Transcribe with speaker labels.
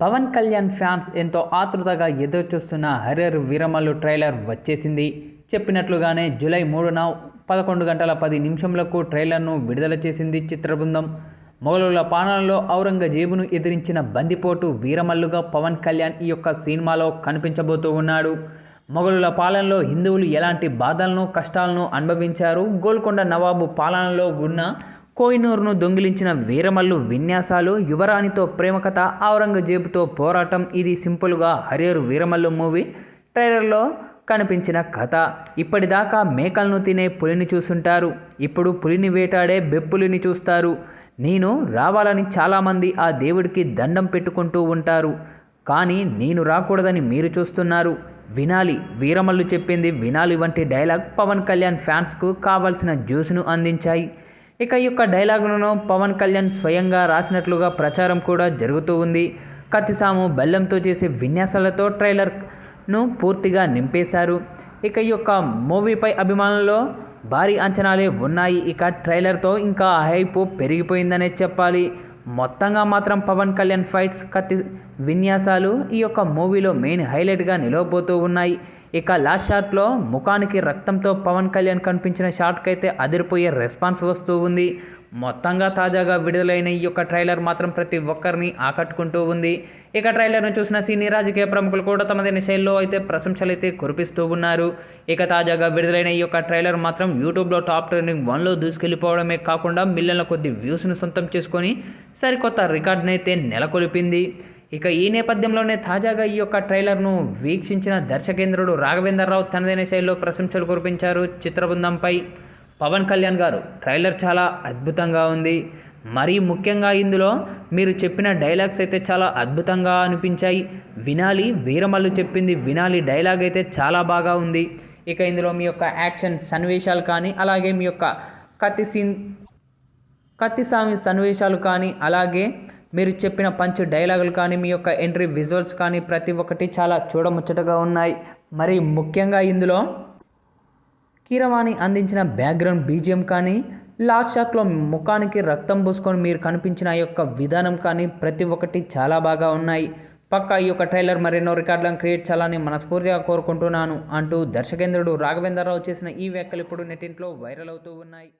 Speaker 1: Pawan Kalyan fans ఎంతో ఆతృతగా ఎదురుచూస్తున్న హరిహర్ వీరమల్లు ట్రైలర్ వచ్చేసింది. చెప్పినట్లుగానే జూలై మూడున పదకొండు గంటల పది నిమిషంలకు ట్రైలర్ను విడుదల చేసింది చిత్ర బృందం మొఘలుల పాలనలో ఔరంగజేబును ఎదిరించిన బందిపోటు వీరమల్లుగా పవన్ కళ్యాణ్ ఈ యొక్క సినిమాలో కనిపించబోతూ ఉన్నాడు. మొఘలుల పాలనలో హిందువులు ఎలాంటి బాధలను కష్టాలను అనుభవించారు? గోల్కొండ నవాబు పాలనలో ఉన్న కోహినూర్ను దొంగిలించిన వీరమల్లు విన్యాసాలు యువరాణితో ప్రేమకథ ఔరంగజేబుతో పోరాటం ఇది సింపుల్గా హరియరు వీరమల్లు మూవీ ట్రైలర్లో కనిపించిన కథ. ఇప్పటిదాకా మేకలను తినే పులిని చూసుంటారు. ఇప్పుడు పులిని వేటాడే బెబ్బులిని చూస్తారు. నేను రావాలని చాలామంది ఆ దేవుడికి దండం పెట్టుకుంటూ ఉంటారు. కానీ నేను రాకూడదని మీరు చూస్తున్నారు. వినాలి వీరమల్లు చెప్పింది వినాలి వంటి డైలాగ్ పవన్ కళ్యాణ్ ఫ్యాన్స్కు కావాల్సిన జ్యూస్ను అందించాయి. ఇక ఈ యొక్క డైలాగులను పవన్ కళ్యాణ్ స్వయంగా రాసినట్లుగా ప్రచారం కూడా జరుగుతూ ఉంది. కత్తిసాము బెల్లంతో చేసే విన్యాసాలతో ట్రైలర్ను పూర్తిగా నింపేశారు. ఇక ఈ యొక్క మూవీపై అభిమానుల్లో భారీ అంచనాలే ఉన్నాయి. ఇక ట్రైలర్తో ఇంకా హైపు పెరిగిపోయిందనే చెప్పాలి. మొత్తంగా మాత్రం పవన్ కళ్యాణ్ ఫైట్స్ కత్తి విన్యాసాలు ఈ యొక్క మూవీలో మెయిన్ హైలైట్గా నిలవబోతూ ఉన్నాయి. ఇక లాస్ట్ షాట్లో ముఖానికి రక్తంతో పవన్ కళ్యాణ్ కనిపించిన షాట్కి అయితే అదిరిపోయే రెస్పాన్స్ వస్తూ ఉంది. మొత్తంగా తాజాగా విడుదలైన ఈ యొక్క ట్రైలర్ మాత్రం ప్రతి ఒక్కరిని ఆకట్టుకుంటూ ఉంది. ఇక ట్రైలర్ను చూసిన సినీ రాజకీయ ప్రముఖులు కూడా తమదైన శైలిలో అయితే ప్రశంసలు అయితే కురిపిస్తూ ఉన్నారు. ఇక తాజాగా విడుదలైన ఈ యొక్క ట్రైలర్ మాత్రం యూట్యూబ్లో టాప్ ట్రెండింగ్ వన్లో దూసుకెళ్ళిపోవడమే కాకుండా మిలియన్ల కొద్ది వ్యూస్ను సొంతం చేసుకొని సరికొత్త రికార్డునైతే అయితే నెలకొల్పింది. ఇక ఈ నేపథ్యంలోనే తాజాగా ఈ యొక్క ట్రైలర్ను వీక్షించిన దర్శకేంద్రుడు రాఘవేంద్రరావు తనదైన శైలిలో ప్రశంసలు కురిపించారు చిత్రబృందంపై పవన్ కళ్యాణ్ గారు. ట్రైలర్ చాలా అద్భుతంగా ఉంది. మరీ ముఖ్యంగా ఇందులో మీరు చెప్పిన డైలాగ్స్ అయితే చాలా అద్భుతంగా అనిపించాయి. వినాలి వీరమల్లు చెప్పింది వినాలి డైలాగ్ అయితే చాలా బాగా ఉంది. ఇక ఇందులో మీ యొక్క యాక్షన్ సన్నివేశాలు కానీ అలాగే మీ యొక్క కత్తి సీన్ కత్తిసామి సన్నివేశాలు కానీ అలాగే మీరు చెప్పిన పంచ్ డైలాగులు కానీ మీ యొక్క ఎంట్రీ విజువల్స్ కానీ ప్రతి ఒక్కటి చాలా చూడముచ్చటగా ఉన్నాయి. మరి ముఖ్యంగా ఇందులో కీరవాణి అందించిన బ్యాక్గ్రౌండ్ బీజిఎం కానీ లాస్ట్ షాట్లో ముఖానికి రక్తం పూసుకొని మీరు కనిపించిన ఆ యొక్క విధానం కానీ ప్రతి ఒక్కటి చాలా బాగా ఉన్నాయి. పక్క ఈ యొక్క ట్రైలర్ మరెన్నో రికార్డులను క్రియేట్ చేయాలని మనస్ఫూర్తిగా కోరుకుంటున్నాను అంటూ దర్శకేంద్రుడు రాఘవేంద్రరావు చేసిన ఈ వ్యాఖ్యలు ఇప్పుడు నెట్టింట్లో వైరల్ అవుతూ ఉన్నాయి.